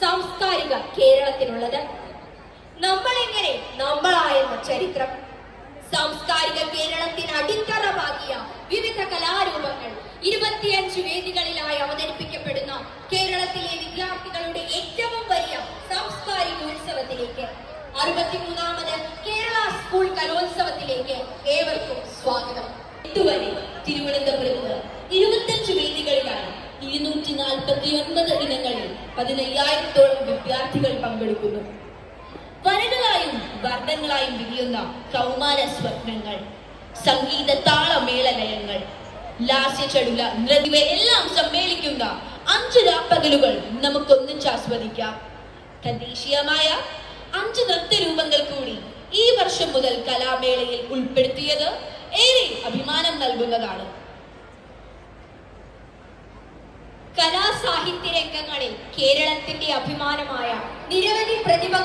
സാംസ്കാരിക കേരളത്തിനുള്ളത്. നമ്മൾ എങ്ങനെ നമ്മളായെന്ന ചരിത്രം സാംസ്കാരിക കേരളത്തിന് അടിത്തറ പാകിയ വിവിധ കലാരൂപങ്ങൾ ഇരുപത്തിയഞ്ച് വേദികളിലായി അവതരിപ്പിക്കപ്പെടുന്ന കേരളത്തിലെ വിദ്യാർത്ഥികളുടെ ഏറ്റവും വലിയ സാംസ്കാരിക ഉത്സവത്തിലേക്ക് അറുപത്തിമൂന്നാമത് കേരള സ്കൂൾ കലോത്സവത്തിലേക്ക് ഏവർക്കും സ്വാഗതം. ഇതുവരെ തിരുവനന്തപുരത്ത് ഇരുന്നൂറ്റി നാൽപ്പത്തി ഒൻപത് ഇനങ്ങളിൽ പതിനയ്യായിരത്തോളം വിദ്യാർത്ഥികൾ പങ്കെടുക്കുന്നു. വരകളായും വർണങ്ങളായും വിരിയുന്ന കൗമാര സ്വപ്നങ്ങൾ സംഗീത താളമേളലയങ്ങൾ ലാസ്യചടുല നൃതിവ എല്ലാം സമ്മേളിക്കുന്ന അഞ്ച് രാപ്പകലുകൾ നമുക്കൊന്നിച്ച് ആസ്വദിക്കാം. തദ്ദേശീയമായ അഞ്ച് നൃത്തരൂപങ്ങൾ കൂടി ഈ വർഷം മുതൽ കലാമേളയിൽ ഉൾപ്പെടുത്തിയത് ഏറെ അഭിമാനം നൽകുന്നതാണ്. കലാസാഹിത്യ രംഗങ്ങളിൽ കേരളത്തിന്റെ അഭിമാനമായ നിരവധി പ്രതിഭകളെ